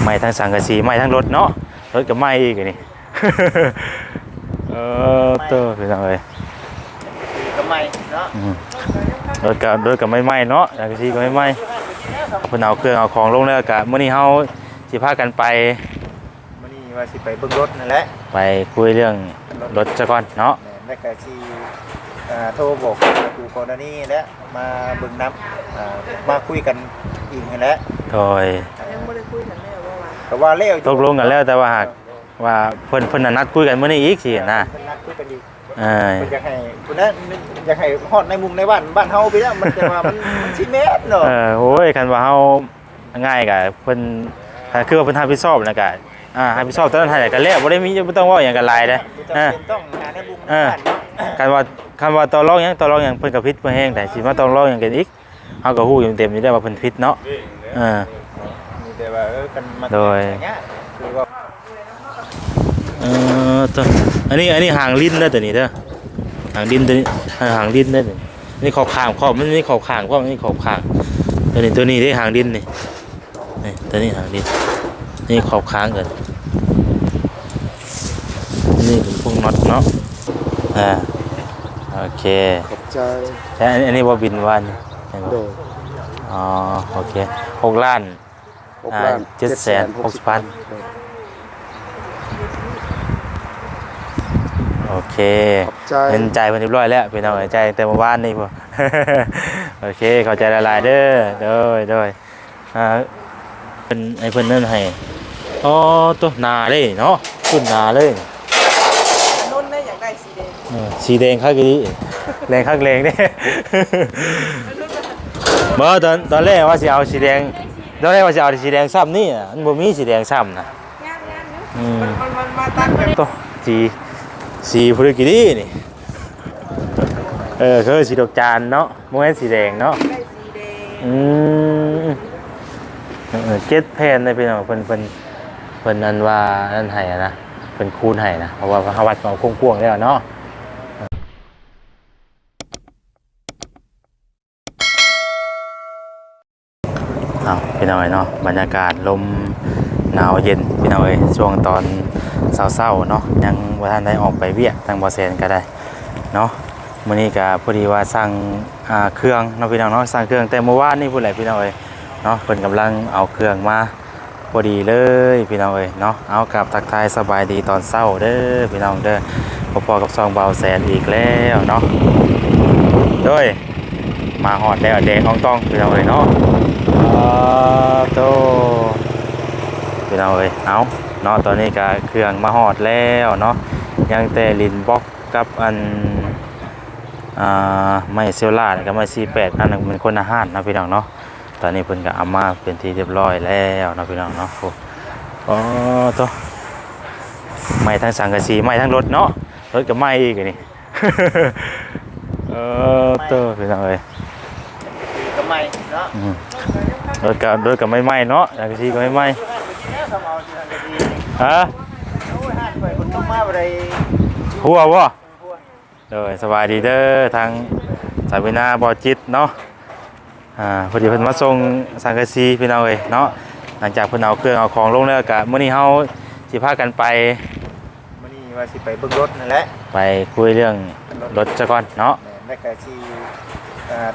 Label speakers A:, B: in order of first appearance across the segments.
A: ไหม้ทั้งสังกะสีไหม้ทั้งรถเนาะรถก็ไหม้อีกอันนี่เออเตัวพี่น้องเอ้ย
B: ก็ไม่เนาะ
A: อืมรถก็รถก็ไม่ไหม้เนาะสังกะสีก็ไม่ไหม้เพิ่นเอาเครื่องเอาของลงแล้วก็มื้อนี้เฮาสิพากันไป
B: มื้อนี้ว่าสิไปเบิ่งรถนั่นแหละ
A: ไปคุยเรื่องรถซะก่อนเนาะ
B: แม่นแล้วก็สิอ่าโทรบอกกูกรณีและมาเบิ่งน้ำอ่ามาคุยกันอีกนั่นแหละ
A: โดย
C: ยังไม่ได้คุยกัน แม่ว่าว่า
B: แต่ว่าแล้วอยู่
A: ตกลงกันแล้วแต่ว่าหากว่าเพิ่นเพิ่นน่ะนัดคุยกันมื้อนี้อีกสินะ
B: เพิ่นนัดคุยกันอีก
A: เออ
B: เพิ่นอยากให้คุณนั้นอยากให้ฮอดในมุมในบ้านบ้านเฮาไปแล้วมันจะว่ามันมันสิแม่นเนาะ
A: เออโอ้ยคันว่าเฮาง่ายก็เพิ่นถ้าคือว่าเพิ่นรับผิดชอบแล้วก็อ่ารับผิดชอบตอนนั้นให้ก็แล้วบ่ได้มีบ่ต้องเว้าหยังกันหลายเด้อ
B: จำ
A: เออ
B: เป็นต้องหาในมุมใน
A: เออ
B: บ้านเนาะ
A: คันว่าคันว่าต่อรองหยังต่อรองหยังเพิ่นก็ผิดเพิ่นแฮงแต่สิมาต่อรองหยังกันอีกเฮาก็ฮู้อยู่เต็มอยู่แล้วว่าเพิ่นผิดเนาะเออ
B: มีแต่ ว่าเออกันมา
A: โดย
B: อย่างเงี้ยคือว่า
A: เออตัวอันนี้อันนี้หางลิ้นเด้อตัวนี้เด้อหางลิ้นตัวนี้หางลิ้นเด้อตัวนี้นี่ขอบข้างขอบมันนี่ขอบข้างพวกนี้ขอบข้างตัวนี้ตัวนี้ได้หางลิ้นนี่นี่ตัวนี้หางลิ้นนี่ขอบข้างกันนี่เป็นพวกน็อตเนาะอ่าโอเค
B: ขอบใจ
A: แต่อันอันนี้ว่าบินวันเห็นบ่
B: โดย
A: อ๋อโอเคหกล้าน
B: หก
A: อ่า
B: ล้าน
A: เจ็ดแสนหกสิบพันโอเค
B: ขอบใจ
A: เงินใจายมันเรียบร้อยแล้วเป็นเอาใจายแต่เมื่อวานนี่พอโอเคเข้าใจละลายๆเด้อเด้อเด้ออ่าเป็นไอ้เพิ่นนั่นให้อ๋อตัวหนาเลยเนาะขึ้นหนาเลย
C: นุ่นได้อยากได้สีแดง
A: เออสีแดงคักอีแรงคักแรงเด้บ่ตอนตอนแรกว่าสิเอาสีแดง ตอนแรกว่าสิเอาสีแดงซ้ำนี่อะมันบ่มีสีแดงซ้ำนะอืม
C: มันมันมาตัดแบบ
A: ตัวสีสีพฤกิดีนี่เออคือสีดอกจานเนาะบ่แม่นสีแดงเนาะ
C: ได้สีแดง
A: อืมเออเจ็ดแผ่นได้พี่น้องเพิ่นเพิ่นเพิ่นอันว่านั่นให้อะนะเพิ่นคูณให้นะเพราะว่าเฮาวัดเอากว้างๆแล้วเนาะ เอาพี่น้อยเนาะบรรยากาศลมหนาวเย็นพี่น้อยช่วงตอนเช้าๆเนาะยังบ่ทันได้ออกไปเวียทางบ่แซนก็ได้เนาะมื่อนี้ก็พอดีว่าสั่งาเครื่องเนาะพี่น้องเนาะสั่งเครื่องแต่เมื่อวานนี่พูดอะไรพี่น้อยเนาะเพิ่นกำลังเอาเครื่องมาพอดีเลยพี่น้องเอ้ยเนาะเอากลับทักทายสบายดีตอนเช้าเด้อพี่น้องเด้อพอๆกับซองเบาแสนอีกแล้วเนาะโดยมาหอดแล้วแดงอ่องต้องพี่น้องเอ้ยเนาะ โตพี่น้องเอ้ยเอาเนาะตอนนี้ก็เครื่องมาหอดแล้วเนาะยังแต่ลินบล็อกกับอันอ่าไม่เซลล่าเนี่ยก็ไม่ซีแปดอันนั้นเป็นคนอาหารนะพี่น้องเนาะตอนนี้เพิ่นก็เอามาเป็นที่เรียบร้อยแล้วนะพี่น้องเนาะโอ้อตไม่ทั้งสังกะสีไม่ทั้งรถเนาะรถก็ไม้อีกนี่เออตัวพี่น้องเอ้ย
B: ก็ไม่เนาะ
A: อืมรถก็รถก็ไม่ไหม้เนาะสังกะสีก็ไม่ไหม้ฮะ
B: หันไปคนต้องมาบ่ได้
A: หัวบ่เด้อสบายดีเด้อทางสายวินาบอจิตเนาะอ่าพอดีเพิ่นมาส่งสังกะสีพี่น้องเอ้ยเนาะหลังจากเพิ่นเอาเครื่องเอาของลงแล้วก็มื้อนี้เฮาสิพากันไป
B: มื้อนี้ว่าสิไปเบิ่งรถนั่นแหละ
A: ไปคุยเรื่องรถซะก่อนเนาะ
B: แม่นแล้วก็สิ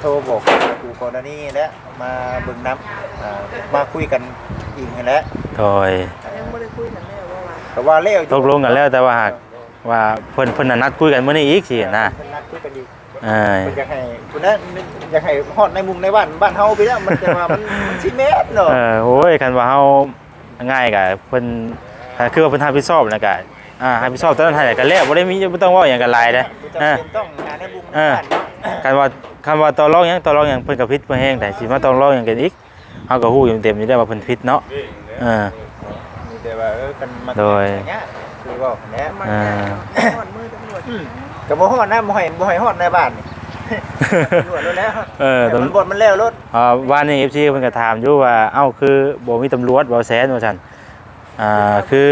B: โทรบอกกูกรณีและมาเบิ่งน้ำอ่ามาคุยกันอีกนั่นแหละ
A: โดย
C: ยังไม่ได้คุยกันแม่ว่าว่า
B: แต่ว่าแล้วอยู่
A: ตกลงกันแล้วแต่ว่าหากว่าเพิ่นเพิ่นน่ะนัดคุยกันมื้อนี้อีกสินะ
B: เพิ่นนัดคุยกันอีก
A: เออ
B: เพิ่นอยากให้คุณนั้นอยากให้ฮอดในมุมในบ้านบ้านเฮาไปแล้วมันจะว่ามันมันสิแม่นเนาะ
A: เออโอ้ยคันว่าเฮาง่ายก็เพิ่นถ้าคือว่าเพิ่นรับผิดชอบแล้วก็อ่ารับผิดชอบตอนนั้นให้ก็แล้วบ่ได้มีบ่ต้องเว้าหยังกันหลายเด้อ
B: จำ
A: เออ
B: เป็นต้องหาในมุมใน
A: เออ
B: บ้าน เนาะ
A: คันว่าคันว่าต่อรองหยังต่อรองหยังเพิ่นก็ผิดเพิ่นแฮงแต่สิมาต่อรองหยังกันอีกเฮาก็ฮู้อยู่เต็มอยู่แล้วว่าเพิ่นผิดเนาะเออ
B: มีแต่ว่าเออกันมา
A: โดย
B: อย่างเงี้ยคือว่าแหน่
C: มัน
A: อ่า
C: หอดมือตำรวจ
B: อืมก็บ่ฮอดนะบ่ให้บ่ให้ฮอดในบ้านนี่ตำรวจแล้วแล้ว
A: เออ
B: แต่
A: ตำ
B: มันบดมันแล้วรถ
A: อ่าวันนี้ FC เพิ่นก็ถามอยู่ว่าเอ้าคือบ่มีตำรวจบ่แซนว่าซั่นอ่าคือ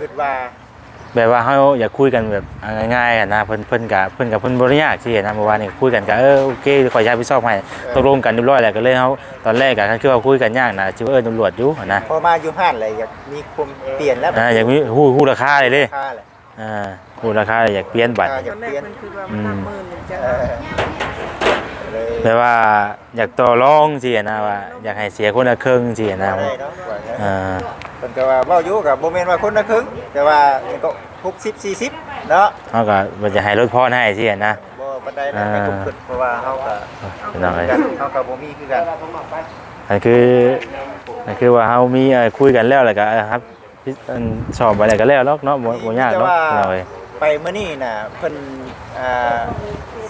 B: คิดว่า
A: แบบว่าเฮาอยากคุยกันแบบง่ายๆอะนะเพิ่นเพิ่นกับเพิ่นกับเพิ่นบ่ได้ยากที่นะเมื่อวานนี้คุยกันก็เออโอเคขอย้ายไปสอบให้ตกลงกันเรียบร้อยแล้วก็เลยเฮาตอนแรกก็คือว่าคุยกันยากนะสิว่าเออตำรวจอยู่นะ
B: พอมาอยู่ห้านเลยอยากมีความเปลี่ยนแล้ว
A: อ่าอยากมีฮู้ฮู้ราคาเลยเด้
B: ค่าเลย
A: อ่าฮู้ราคาเลยอยากเปลี่ยนบัตร
B: อ่า
C: ตอนแรกมันคือว่ามันนับหมื่นหนึ่งจ้ะ
B: เออเลย
A: แปลว่าอยากต่อรองสินะว่า อยากให้เสียคนละครึ่งสินะ
B: ได้เนาะว่าไง
A: อ่า
B: เพิ่นก็ว่าเว้าอยู่กับบ่แม่นว่าคนละครึ่งแต่ว่ามันก็60 40เนาะ
A: เฮาก็บ่จะให้ลดพรให้สินะ
B: บ่ปานใดนะให้ทุกขึ้นเพราะว่าเฮาก็
A: เป็นจังได
B: กันเฮาก็บ่มีคือกัน
A: อันคืออันคือว่าเฮามีเอ่อคุยกันแล้วแล้วก็เออครับพี่อันสอบไปแล้วก็แล้วเนาะเนาะบ่บ่ยากเนาะเอาไว้
B: ไปมื้อนี้น่ะเพิ่นอ่า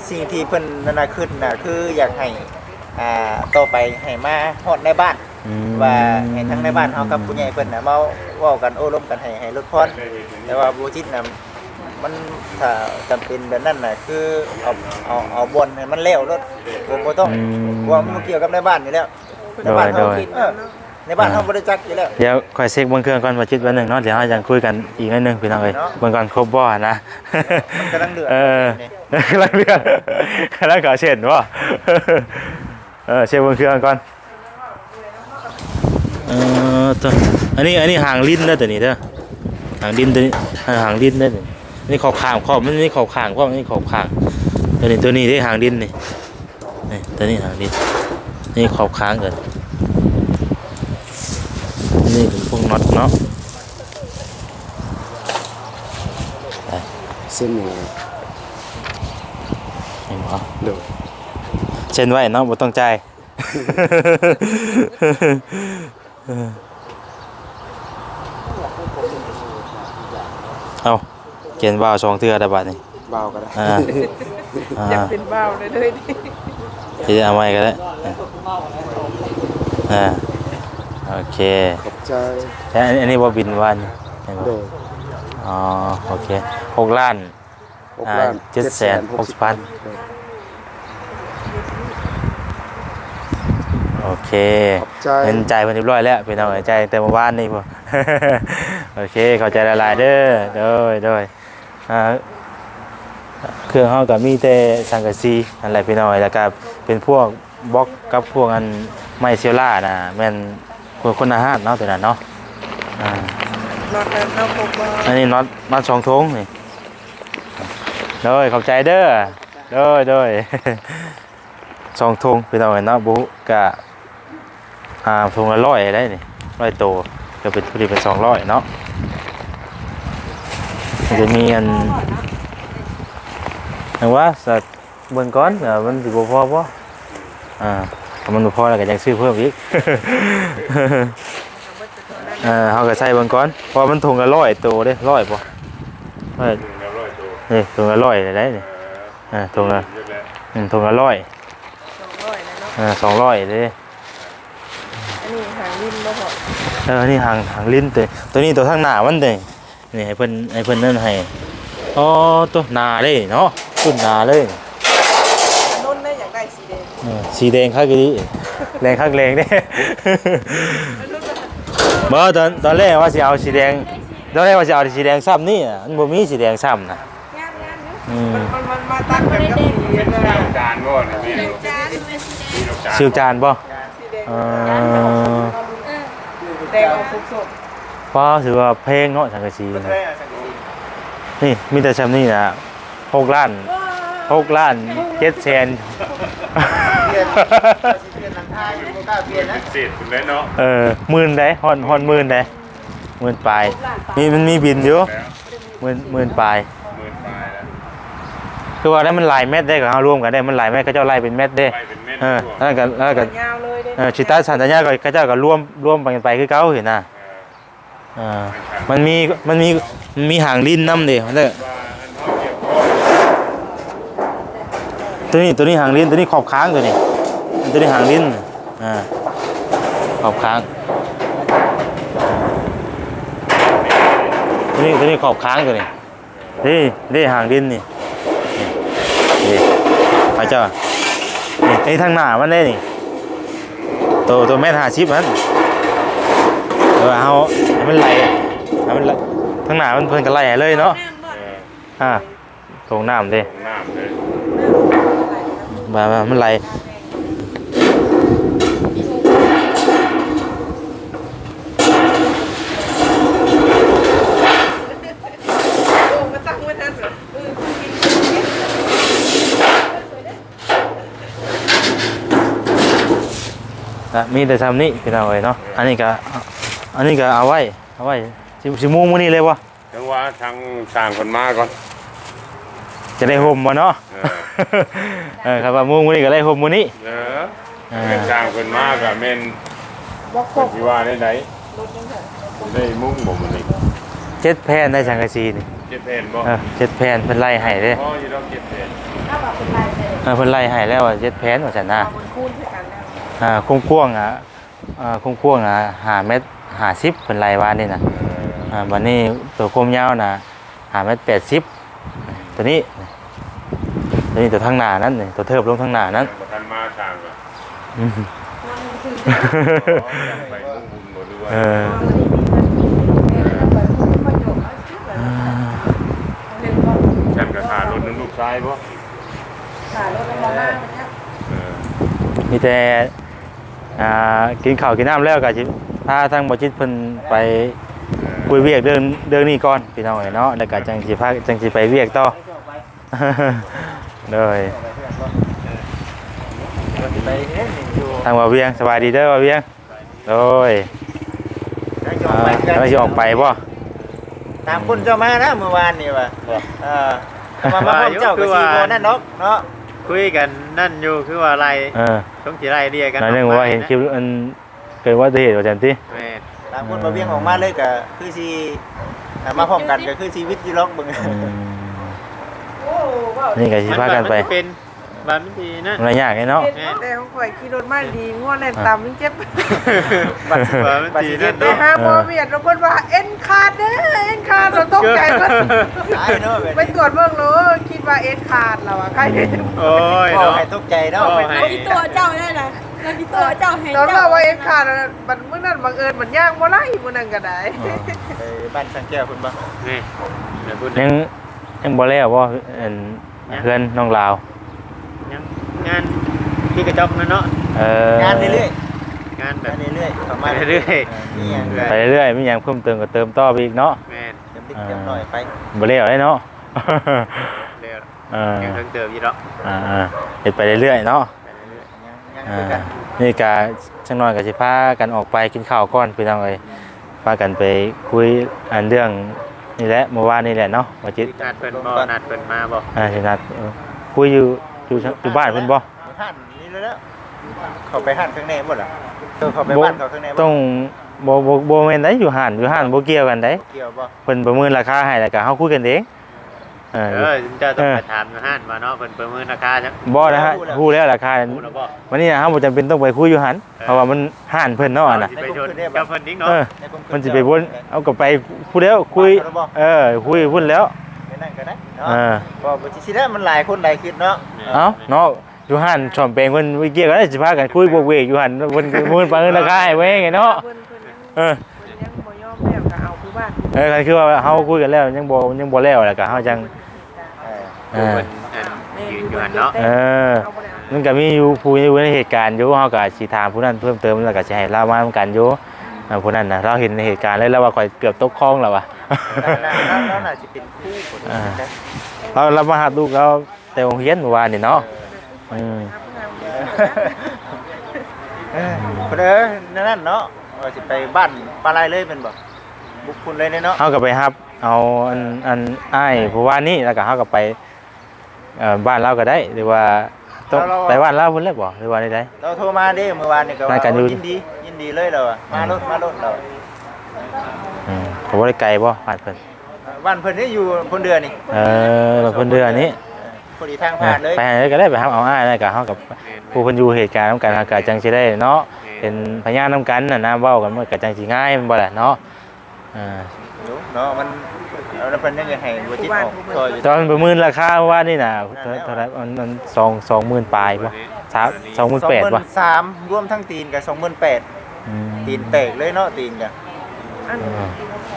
B: สิ่งที่เพิ่นนั่นน่ะขึ้นน่ะคืออยากให้อ่าต่อไปให้มาฮอดในบ้าน
A: อืม
B: ว่าให้ทั้งในบ้านเฮากับผู้ใหญ่เพิ่นน่ะมาเว้ากันโอ้ล้มกันให้ให้ลดพรแต่ว่าบ่จิตน่ะมันถ้าจำเป็นแบบนั้นน่ะคือเอาเอาเอาบนให้มันแล้วรถบ่บ่ต้อง
A: อืม
B: เพราะว่ามันเกี่ยวกับในบ้านอยู่แล้วในบ้านเฮา
A: โดย
B: เออ ในบ้านเฮาบ่ได้จักอยู่แล้ว
A: เดี๋ยวค่อยเช็คเบนเครื่องก่อนว่าจิตวันหนึ่งเนาะเดี๋ยวเราจะคุยกันอีกนิดนึงพี่น้องเอ้ย
B: เนาะ
A: เบิ่งก่อนครบบ่นะ
B: มันกำลังเดือด
A: เออ
B: นี่
A: กำลังเดือดกำลังก่อเช่นบ่เออเช็คเบนเครื่องก่อนเออตัวอันนี้อันนี้หางลิ้นเด้อตัวนี้เด้อหางลิ้นตัวนี้หางลิ้นเด้อตัวนี้นี่ขอบข้างขอบมันนี่ขอบข้างขอบนี่ขอบข้างตัวนี้ตัวนี้ได้หางลิ้นนี่นี่ตัวนี้หางลิ้นนี่ขอบข้างเกิน นี่เป็นพวกน็อตเนาะ
D: เส้นยังไง
A: เห็นบ่
D: เดี๋ยว
A: เช่นไว้เนาะบ่ต้องจ่าย เอาเขียนว่าวสองเทื่อได้บัดนี้
D: เบาก็ได้
A: อ่าอ่า
C: อยากเป็นเบาเลยเลยดิ
A: ที่เอาไว้ก็ได้อ่า โอเค
D: ขอบใจ
A: แล้วอันอันนี้บ่บินวันเห็นบ่
D: โดย
A: อ๋อโอเคหกล้าน
D: หก
A: อ่า
D: ล้าน
A: เจ็ดแสนหกสิบพัน
D: โดย
A: โอเค
D: ขอบใจ
A: เงินจ่ายเพิ่นเรียบร้อยแล้วพี่น้องเอ้ยจ่ายตั้งแต่เมื่อวานนี่พุ่นโอเคเข้าใจละลายเด้อเด้อเด้ออ่าเครื่องเฮาก็มีแต่สังกะสีนั่นแหละพี่น้องเอ้ยแล้วก็เป็นพวกบล็อกกับพวกอันไม้เซลล่าน่ะแม่น พวกคนอาหารเนาะตัวนั้นเนาะอ่าน
C: อนแล้วเราพบว่า
A: อันนี้น็อตน็อตสองทงนี่เด้อเข้าใจเด้อเด้อเด้อสองทงพี่น้องเอ้ยเนาะบุกะอ่าถุงละร้อยได้นี่ร้อยโตก็เป็นผลิตเป็นสองร้อยเนาะมันจะมีอันอันว่าสัตว์เบิ่งก้อนเดี๋ยวมันสิบ่พอบ่อ่า ถ้ามันบ่พอแล้วก็อยากซื้อเพิ่มอีก เอ่าเฮาก็ใส่เบิ่งก้อนเพราะมันถุงละร้อยโตเด้ร้อยบ่ร้อยนี่ถุงละร้อยได้นี่อ่าถุงละอืมถุงละร้อย
C: สองร้อยนะเนาะ
A: อ่าสองร้อยเด้
C: อันนี้หางลิ้นบ่พอ
A: เออนี่หางหางลิ้นตัวตัวนี้ตัวทางหน้ามันเด้นี่ให้เพิ่นให้เพิ่นนั่นให้อ๋อตัวหน้าเลยเนาะขึ้นหน้าเลย
C: นุ่นได้อยากได้ สีแดง
A: เออสีแดงคักอีหลีแรงคักแรงเด้บ่ตอนตอนแรกว่าสิเอาสีแดงตอนแรกว่าสิเอาสีแดงซ้ำนี่อะมันบ่มีสีแดงซ้ำนะอืม
C: มันมันมาตั้งกันกับสีแดงเลย
E: จานบ่เนี่ยพี่ลูกจาน
A: ชื่อจานบ่
C: สีแดง
A: เออ
C: แดงออกสุก
A: ป้าถือว่าเพลงเนาะสังกะสี
B: เพิ่น
A: นะ
B: ได้อะสังกะสี
A: นี่มีแต่ซ้ำนี่นะ6ล้าน 6ล้าน7แสน
B: เปลี่ยนสิเปลี่ยนหลังคาอยู่บ่กล้าเปลี่ยนนะ
E: เศษคุณได้เนาะ
A: เออหมื่นได้ฮอนฮอนหมื่นได้หมื่นปลายมีมันมีบินอยู่
E: แล้ว
A: หมื่นหมื่นปลาย
E: หมื่นปลายแล้ว
A: คือว่าได้มันหลายเม็ดได้กับเราร่วมกันได้มันหลายเม็ดก็เจ้าไล่เป็นเม็ดได้
E: ไปเป็นเม็ด
A: เออ
E: ทั่ว
A: แล้วก็แล้วก็
C: ๆยาวเลยเด้
A: เออชิตาสันตญาก็ก็เจ้าก็ร่วมร่วมไปกันไปคือเก่าเห็นน่ะเออมันมีมันมีมันมีหางลิ้นน้ำเด้มันเด้อ
E: ว่าอันเท่าเกี่ยวกับ
A: ตัวนี้ตัวนี้หางลิ้นตัวนี้ขอบค้างตัวนี้ ตัวนี้หางลิ้นอ่าขอบค้าง ตัวนี้ตัวนี้ขอบค้างตัวนี้นี่นี่หางลิ้นนี่นี่นี่ไปเจ้านี่ไอ้ทางหน้ามันได้นี่ตัวตัวแม่นหาชิปมันเออเอาให้มันไหลให้มันไหลข้างหน้ามันเพิ่นก็ไล่ให้เลยเนาะ
C: น้ำบ่
E: เออ
A: อ่าตรงน้ำเด้
E: ลงน้ำเลย
A: มามามันไหล
C: โอ้มาตั้งไว้ทันเหรอเออกิน
A: นะมีแต่ทำนี่พี่น้องเอ้ยเนาะ อันนี้ก็อันนี้ก็เอาไว้ เอาไว้สิสิมุงมื้อนี้เลยบ่
E: จังหวะทางสร้างคนมาก่อน
A: จะได้ห่มบ่เนาะ
E: เออ
A: เออครับว่ามุงมื้อนี้ก็ได้ห่มมื้อนี้
E: เออ
A: อ่า
E: เป็นสร้างคนมากับเมน
C: บอกครบ
E: ที่ว่าได้ไหน
C: รถยังไง
E: ได้มุ่งบ่มันนี่
A: เจ็ดแผ่นได้สังกะสีนี่
E: เจ็ดเพนบ่
A: เออเจ็ดแผ่นเพิ่นไล่ให้เด้
E: พ่ออยู่ต้องเจ็ดเพน
C: ถ้าแบบเป็นลายเลย
A: เออเพิ่นไล่ให้แล้วว่าเจ็ดแผ่นว่าซั่นนะ
C: เอาบนคูณคือกันแล้ว
A: อ่าคุ้มกว้างอะอ่าคุ้มกว้างอะ5เมตร50เพิ่นไล่ว่านี่น่ะอ่าบันนี้ตัวโคมยาวนะหาเมตรแปดสิบ ตัวนี้ตัวนี้ตัวทางหน้านั้นนี่ตัวเทิบลงทางหน้านั้น
E: บ่ทันมาสร้างก็
A: อืม
E: ไปมุ่งบุญบ่ด้วย
A: เออ
E: ฉันก็ขาดรถน้ำลูกชายบ่
C: ขายรถเป็นมาม่าเนี่ย
E: เออ
A: มีแต่อ่ากินข้าวกินน้ำแล้วก็จิพาทางบจิตเพิ่นไปคุยเวียกเรื่องเรื่องนี้ก่อนพี่น้องเอ้ยเนาะแล้วก็จังสิพาจังสิไปเวียกต่อ เลย
B: ไปเอ๊ะนี่อยู่
A: ทางว่าเวียงสบายดีเด้อว่าเวียงโดย
B: แล้วจะอ
A: อ่า
B: อกไปกัน
A: แล้วสิออกไปบ่
B: ตามคุณเจ้ามานะเมื่อวานนี่ว่ะเออมามาพบเจ้ากับซีโมนั่นเนาะเนาะ
D: คุยกันนั่นอยู่คือว่าอะไร
A: เออ
D: ต้องจีไรเดียกัน
A: หน่อยหนึงว่าเห็นคลิปอันเกิดว่าเหตุว่าจันติ
D: แม่น
B: ตามคุณมาเวียงออกมาเลยก็คือซีมาพร้อมกันก็คือชีวิตที่ล็อกเบิ่ง
A: อืม
C: โอ้ว้าว
A: นี่ก็สิพากันไป
D: มัเป็นบานไม่ดีนั่น
A: มันยากไอ้เนาะ
C: เห็นแต่ของข่อยขี่รถมาดีง่วงแน่นตามมันเจ็บ
B: บัตร
D: บานไม่ดีนั่น
C: ไป
D: เนาะ
C: หาหมอเวียดแล้วเพิ่นว่าเอ็นขาดเด้อเอ็นขาดเราตกใจเพิ่น
B: ตายเนาะแบบ
C: ไปตรวจเบิ่งแล้วคิดว่าเอ็นขาดแล้วอะใครเห็น
D: โอ้ย
B: พ่อ
D: เนาะ
B: ให้ตกใจเนาะ
D: โอ้ย
F: เราที่ตัวเจ้าได้นะเราที่ตัวเจ้าให้
C: ตอน
F: เจ้า
C: ว่าว่าเอ็นขาดอะมันมื้อนั้นบังเอิญมันย่างบ่ไล่มื้อนั้นก็ได้
B: ไปบ้านสังแก้วคุณบ่
D: นี่เดี๋ยวพูด
A: ยังยังบ่แล้วบ่อัน เพื่อนน้องลาว
D: ยังงานที่กระจกนั่นเนาะ
A: เอองา
B: นเรื่อย
D: งาน
B: ๆ
D: แบ
B: งา
D: บ
B: นเรื่อยๆเข้ามา
D: ไปเรื่อย
B: นี่ยัง
A: ไปเรื่อยๆมีหยังเพิ่มเติมก็เติมต่อไปอีกเนาะ
D: แม่น
B: เต็มที่เต็มหน่อยไป
A: บ่แล้วได้เนาะ
D: เร็ว
A: เออ
D: ยังเพิ่งเติมอยู่เนาะ
A: อ่าๆเฮ็ดไปเรื่อยๆเนาะ
B: ยังยัง
A: อ่า
B: คือกัน
A: นี่ก็จังน้อยก็สิพากันออกไปกินข้าวก่อนพี่น้องเอ้ยพากันไปคุยอันเรื่อง นี่แหละเมื่อวานนี่แหละเนาะว่าจิต
D: นัดเพิ่นบ่นัดเพิ่นมาบ่
A: อ่าสินัดเออคุยอยู่อยู่อยู่บ้านเพิ่นบ่
B: ห้านนี่เลยแล้วเข้าไปห้านข้างในบ่ล่ะเออเข้าไปบ้านเขาข้างในบ่
A: ต้องบ่บ่บ่แม่นได้อยู่ห้านอยู่ห้านบ่เกี่ยวกันได้
B: เกี่ยวบ่
A: เพิ่นประเมินราคาให้แล้วก็เฮาคุยกันเอง เออ
D: เออเจะต้องไปถามห้านมาเนาะเพิ่นประเมินราคาจัง
A: บ่นะฮะฮู้แล้วราคา
D: พูดแล้วบ่
A: วันนี้เฮาบ่จำเป็นต้องไปคุยอยู่หันเพราะว่ามันห้านเพิ่นเนาะน่ะ
D: สิไปชนกับเพิ่นนิดเนาะ
A: เออมันสิไปวนเอาก็ไปพูดแล้วคุย เออ คุยพุ่นแล้ว
B: ไปนั่นก็ได้เนาะ
A: เออ
B: บ่บ่สิได้มันหลายคนหลายคิดเนาะ
A: เอ้าเนาะอยู่หันชอมเปงเพิ่นวิเกี่ยวกันสิพากันคุยบวกเวกอยู่หันเพิ่นเพิ่นประเมินราคาให้ไว้ไงเนาะ
C: เพิ่นเพิ่นยัง
A: เออ
C: เพิ่นยังบ่ยอมแล้วก็เอาคือบ้าน
A: เออคันคือว่าเฮาคุยกันแล้วยังบ่ยังบ่แล้วแล้วก็เฮาจัง
D: มันยืนอยู่หันเนาะ
A: เออ มันก็มีอยู่ผู้อยู่ในเหตุการณ์อยู่เฮาก็สิถามผู้นั้นเพิ่มเติมแล้วก็สิให้เล่ามาเหมือนกันอยู่ผู้นั้นน่ะเราเห็นในเหตุการณ์เลยแล้วว่าข่อยเกือบตกคลองแล้วว่ะ
B: นั่นนั่นน่าจะเป็นคู่คน
A: อ่าเราเรามาหาลูกเราแต่โรงเรียนเมื่อวานนี่เนาะอืม
B: เออคนเด้อนั่นเนาะว่าสิไปบ้านปลาไหลเลยเป็นบ่บุกคุณเลยเนาะ
A: เฮาก็ไปรับ เอาอันอันอ้ายผู้ว่านี่แล้วก็เฮาก็ไป เอ่อบ้านเราก็ได้ หรือว่าต้องไปบ้านเราเพิ่นเลยบ่หรือว่าได้ได
B: เราโทรมาเด้เมื่อวานนี่ก็
A: รายการอยู่
B: ยินดี ยินดีเลยเราอะมารถมารถเรา
A: อืมผมบ่ได้ไกลบ่บ้านเพิ่น
B: บ้านเพิ่นนี่อยู่พนเดือนนี่
A: เออบ้านเพิ่นเดือนนี้
B: พอดีทางผ่านเลย
A: ไปหาเลยก็ได้ไปรับเอาอ้ายแล้วก็เฮากับผู้เพิ่นอยู่เหตุการณ์นำกันเฮาก็จังสิได้เนาะเป็นพยานนำกันน่ะนะเว้ากันมันก็จังสิง่ายแม่นบ่ล่ะเนาะอ่า
B: เนาะมันเอาแล้วเพิ่นยังไงให้บ่จิตออกซอยอยู่
A: ตอนประเมินราคาว่านี่น่ะเท่าเท่าไหร่มันมัน2 20,000ปลายบ่สาม28,000บ่
B: สามรวมทั้งตีนกับ28,000
A: อืม
B: ตีนแตกเลยเนาะตีนกะ
C: อัน
A: อืม
C: อ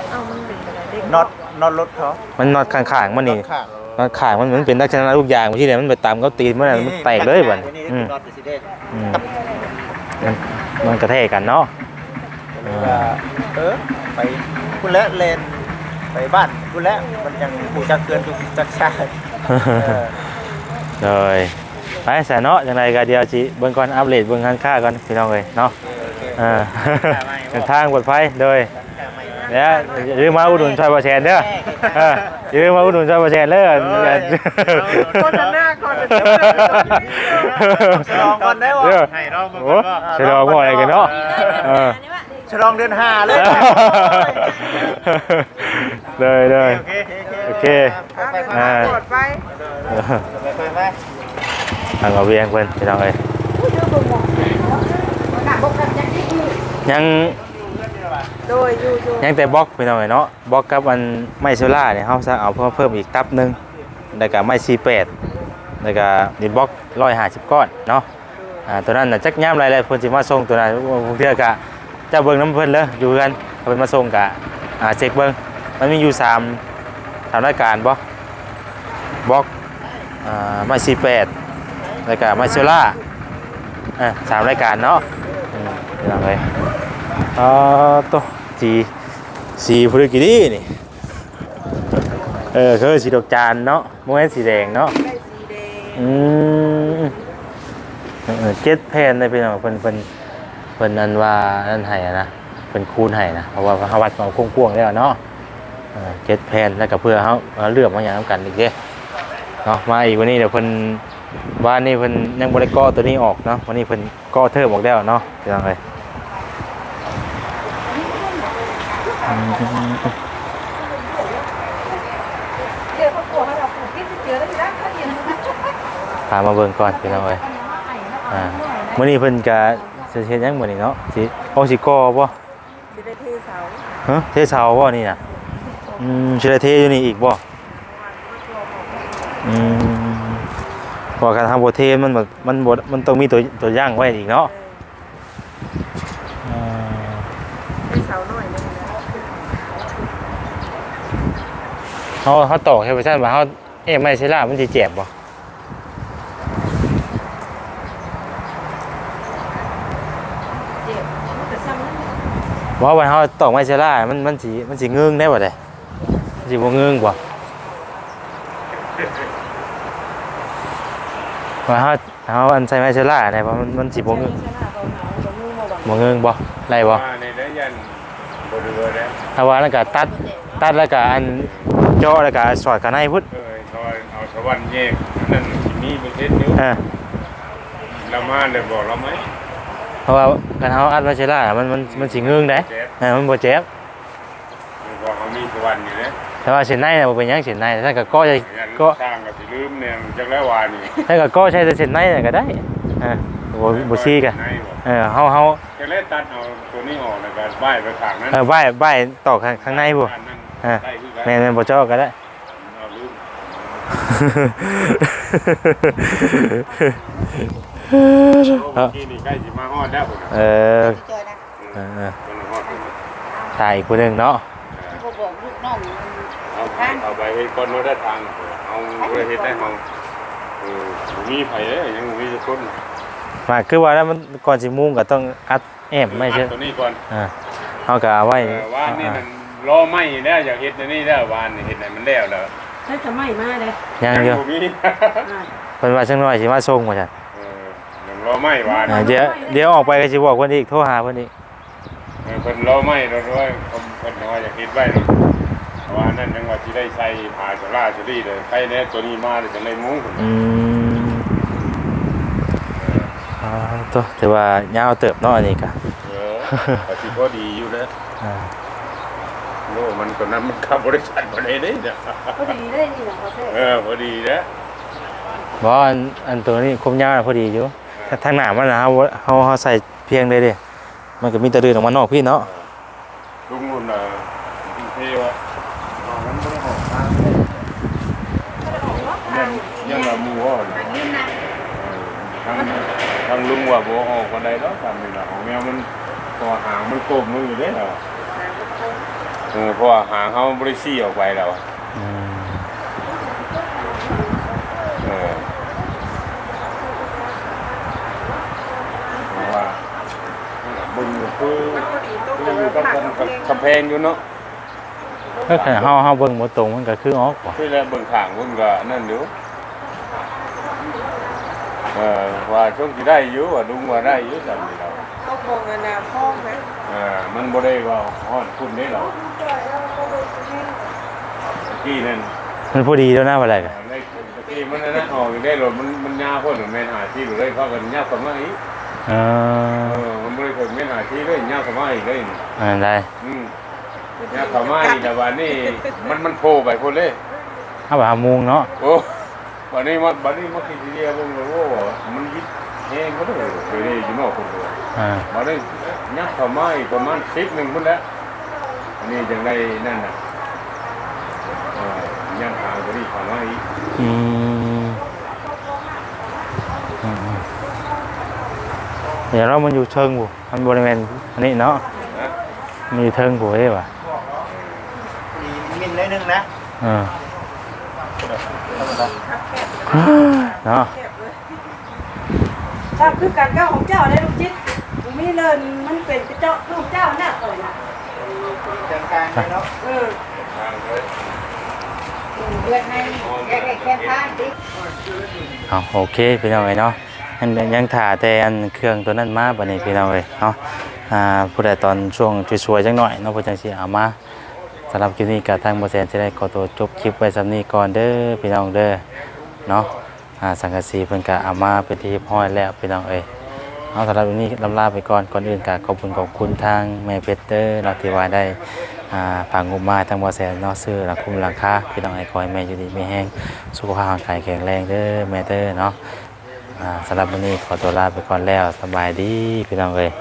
C: เอามันเป็นอะไรเด็ก
B: น็อตน็อตรถเขา
A: มันนอดข้างๆมันนี่
B: ข้าง
A: นอดข้างมันเหมือนเป็นลักษณะลูกยางที่ไหนมันไปตามเขาตีนมันน่ะมันแตกเลยบัด
B: นี่
A: อื
B: คือ
A: ม
B: น็อตสิเด้
A: อืมมันมันกระแทกกันเนาะ
B: ว่าเออไปคุณและเลน ไปบ้านคุณและมันยังผูจักเกินทุกจักชาติเออ
A: เลยไปสายเนาะจังไรก็เดียวจิเบิ่งก่อนอัปเดตเบิ่งข้างค่าก่อนพี่น้องเลยเนาะเออเดินทางปลอดภัยเลยแล้วอย่าลืมมาอุดหนุนช่วยประแชนเด้อเอออย่าลืมมาอุดหนุนช่วยประแชนเด้อ
C: คนจะหน้าก่อนจะเจ็บ
B: ฉลองก่อนได้บ่
A: เด้อ
D: ให้รอบมา
A: โอ้
D: ก่อนว่า
A: ฉลองบ่อะไรกันเนาะเออ
B: ฉลองเดือนห้าเลย
A: เลยเลย
B: โอเค
A: โอเค
B: ไปไป
A: อ่า
C: ปลอดไป
B: ไปไปไป
A: ทางเอาเวียงเพิ่นพี่น้องเอ้ยยัง
C: โดยอยู่อยู่
A: ยังแต่บล็อกพี่น้องเอ้ยเนาะบล็อกกับอันไม้โซล่าเนี่ยเฮาจะเอาเพิ่มเพิ่มอีกตับหนึงแล้วก็ไม้48แล้วก็ดินบล็อก150ก้อนเนาะอ่าตัวนั้นน่ะจักยามไรเลยเพิ่นสิมาส่งตัวนั้นบางเทื่อก็เจ้าเบิ่งน้ำเพิ่นเด้ออยู่กันเอาเพิ่นมาส่งก็อ่าเช็คเบิ่ง มันมีอยู่3 3รายการบ่บล็อกอ่าไม้48แล้วก็ไม้โซล่าอ่าสามรายการเนาะอืมพี่น้องเอ้ยอ่าตัวสีสีพฤกิดีนี่เออคือสีดอกจานเนาะโมเมนสีแดงเนาะ
C: ได้สีแดง
A: อืมเออเจ็ดแผ่นเลยพี่น้องเพิ่นเพิ่นเพิ่นนันว่านั่นให้อะนะเพิ่นคูณให้นะเพราะว่าเขาวัดเอากว้างๆแล้วเนาะ เออเจ็ดแผ่นแล้วก็เพื่อเขาเอาเลือกมาอย่างน้ำกันอีกเด้เนาะมาอีกวันนี้เดี๋ยวเพิ่นว่านนี่เพิ่นยังบริก่อตัวนี้ออกเนาะวันนี้เพิ่นก่อเทอมออกแล้วเนาะพี่น้องเลย
F: เดี๋ยวเขาปวดให้เราปวดที่เจอแล้วที่รักเขาเห็น
A: พามาเบิ่งก่อนพี่น้องเอ้ยอ่ามื้อนี้เพิ่นก็สิเฮ็ดหยังมื้อนี้เนาะสิเอาสิก่อบ่
C: จะได้เทเสา
A: ฮะเทเสาบ่นี่น่ะ อืมสิได้เทอยู่นี่อีกบ่อืมเพราะการทำบ่เทมันแบบมันบ่มันต้องมีตัวตัวอย่างไว้อีกเนาะอ่า
C: เทเสาหน่อยนึงนะ
A: เฮาเฮาตอกให้ว่าซั่นว่าเฮาเอ๊ะไม่ใช่ล่ะมันสิเจ็บบ่
F: เจ็บแต่ซ้ำนั่น
A: ว่าวันเฮาตอกไม่ใช่ล่ะมันมันสิมันสิงึงได้บ่เด้มัน สิบ่งึงบ่ว่าเฮาเฮาอันใส่ไม้ใช่ล่ะได้บ่มันมันสิบ่งึงบ่เงิงบ่ไรบ่
E: ว่าในนั้นยันบริเวณแล้ว
A: ถ้าว่าแล้วก็ตัดตัดแล้วก็อันเจาะแล้วก็สอดกันในพุทธ
E: เออซอยเอาสวรรค์แยกนั่นมีประเทศนิ้ว
A: อ่า
E: เรามาเลยบอกเราไหม
A: เพราะว่าการเฮาอัดไว้ใช่ล่ะมันมันมันสิเงิงได้เออมันบ่เจ็บ
E: บอกเขามีสวรรค์อยู่เนี่ย
A: แต่ว่าเส้นในน่ะบ่เป็นหยังเส้นในถ้าก็ก็จะ
E: ยัน
A: ก็
E: สร้างกับสิลืมเนี่ยจักแล้ววานี่
A: ถ้าก็ก็ใช้แต่เส้นในน่ะก็ได้อ่าบ่บ่ซี่กัน
E: ไหนบอก
A: เออเฮาเฮา
E: จะเล่นตัดเอาตัวนี้ออกแล้วก็ป้ายไปขางนั้น
A: เออบ้ายบ้ายตอกข้างข้างในบ่
E: อันนั้น
A: อ่า
E: ได้คือกัน
A: แม่นแม่นบ่เจาะก็ได้
E: เอาลืมโอ้เมื่อกี้นี่ใกล้สิมาฮอดแล้วพุ่นน่ะ
A: เออ
F: จอยนะ
A: เออเออ
E: มันฮอดพุ่นน่ะ
A: ถ่ายอีกผู้หนึงเนาะ
F: เขาบอกลูกน้อง
E: เอาไป เอาไปเฮ็ดก่อนโน้ตได้ทางเอาไปเฮ็ดได้เฮาเออบ่มีไผเด้อยังบ่มีสักคน
A: มาคือว่าแล้วมันก่อนสิมุงก็ต้องอัดแอมไม่ใช่
E: ตัวนี้ก่อน
A: อ่าเฮาก็เอาไว้
E: เออวานนี่มันรอไหม้แล้วอยากเฮ็ดอันนี้แล้ววานนี่เฮ็ดให้มันแล้วแล้ว
F: ถ้าจะไม่มาเลย
A: ยังอยู่
E: บ่มี
A: เพิ่นว่าจังน้อยสิมาส่งว่าซั่น
E: เออยังรอไหม้วาน
A: อ่าเดี๋ยวเดี๋ยวออกไปก็สิบอกเพิ่นอีกโทรหาเพิ่นอีก
E: เออเพิ่นรอไหม้แล้วด้วยผมเพิ่นว่าอยากเฮ็ดไว้เนาะ ว่านั่นยังว่าสิได้ใส่ผ้าสลาสลีเลยใครแน่ตัวนี้มาแล้วจะได้มุ้ง
A: อืมอ่าตัวแต่ว่ายาวเติบเนาะอันนี้ก็
E: เออก็สิพอดีอยู่แล้ว
A: อ่า
E: โน่มันก็นั้นมันขับบริษัทบ่ได้เด้เนี่ย
F: ก็ดีได้นี่นะเขาเท่
E: เออพอดีแล้ว
A: บ่อันอันตัวนี้คมยาวน่ะพอดีอยู่ถ้าทางหน้ามันน่ะเฮาเฮาเฮาใส่เพียงเลยเด้มันก็มีแตะเดินออกมานอกพี่เนาะ
E: ลุงนุ่นน่ะจริงเทวะเอามันบ่ได้ออกทางยังยังละหมู่ว่าเออทาง ทางลุงว่าบ่ออกปานใดดอกทำนี่ล่ะของแมวมันตัวหางมันกลมลงอยู่เด้อเออเพราะว่าหางเขาบริซี่ออกไปแล้วอะ
A: อืม
E: เออเพราะว่าบึงก็คือคืออยู่กับกันกับกำแพงอยู่เนาะ
A: ก็แค่เฮาเฮาเบิ่งบ่ตรงมันก็คือออกบ่
E: ที่แล้วเบิ่งข้างบึงก็นั่นอยู่เออว่าช่วงที่ได้อยู่ว่าลุงว่าได้อยู่จำนี่เรา
C: เขาคงอนาพ่อไหม
E: เออมันบ่ได้ว่าฮ้อนคุณได้เราตะกี้นั่น
A: มันพอดีแล้วนะว่าอะไร
E: เอ
A: กัน
E: อในตะกี้มันนั่นนะออกได้รถมันมันยาวพ่นแม่นหาที่เลยเขากันยาวกว่ามาอีก
A: เอ
E: เอ
A: อ
E: อมันบ่ได้ถึงแม่นหาที่เลยยาวกว่ามาอีกเลยนี่
A: อันได้
E: อืมยาวกว่ามาอีกแต่ว่านี่มันมันโผล่ไปพุ่นเลย
A: เฮาว่าหามุงเนาะ
E: โอ้ วันนี้มาวันนี้มาคิดทีเดียวบ่รู้ว่ามันยิดแฮงบ่ได้เคยได้อยู่นอกพุ่นเลย
A: อ่า
E: มาได้ยักเข้ามาอีกประมาณสิบหนึ่งพุ่นแล้วอันนี้จังได้นั่นน่ะเอ่อยังหางก็ดีเข้ามาอีก
A: อืมอืมอืมเดี๋ยวเรามันอยู่เชิงบ่มันบริเวณอันนี้เนาะ
E: นะ
A: มันอยู่เทิงบ่เอ้ว่ะ
B: มีมินน้อยหนึงนะ
A: เออ
B: ธรรมดา
A: เนาะ
C: ถ้าคือการก้าวของเจ้าได้ลูกจิตมีเลินมันเป็นเจ้าลูกเจ้าน่ะเอ่ยนะ
B: จังกลางเลยเนาะ
C: เออ
E: ทางเลย
F: เดือนในแค่แค่ท่านดิ
A: เอาโอเคพี่น้องเอ้ยเนาะอันยังถ่าแต่อันเครื่องตัวนั้นมาบัดนี้พี่น้องเอ้ยเนาะอ่าผู้ใดตอนช่วงสวยๆจังหน่อยเนาะเพิ่นจังสิเอามาสำหรับคลิปนี้ก็ทางบ่แซนสิได้ขอตัวจบคลิปไว้สำนี้ก่อนเด้อพี่น้องเด้อ เนาะอ่าสังกะสีเพิ่นก็เอามาเป็นที่เรียบร้อยแล้วพี่น้องเอ้ยเอาสำหรับวันนี้ลำลาไปก่อนก่อนอื่นก็ขอบคุณขอบคุณทางแม่เพชรเด้อเนาะที่ว่าได้อ่าฝากงบมาทางบ่แซนเนาะซื้อหลังคุ้มราคาพี่น้องเอ้ยขอให้แม่อยู่ดีมีแฮงสุขภาพร่างกายแข็งแรงเด้อแม่เด้อเนาะอ่าสำหรับวันนี้ขอตัวลาไปก่อนแล้วสบายดีพี่น้องเอ้ย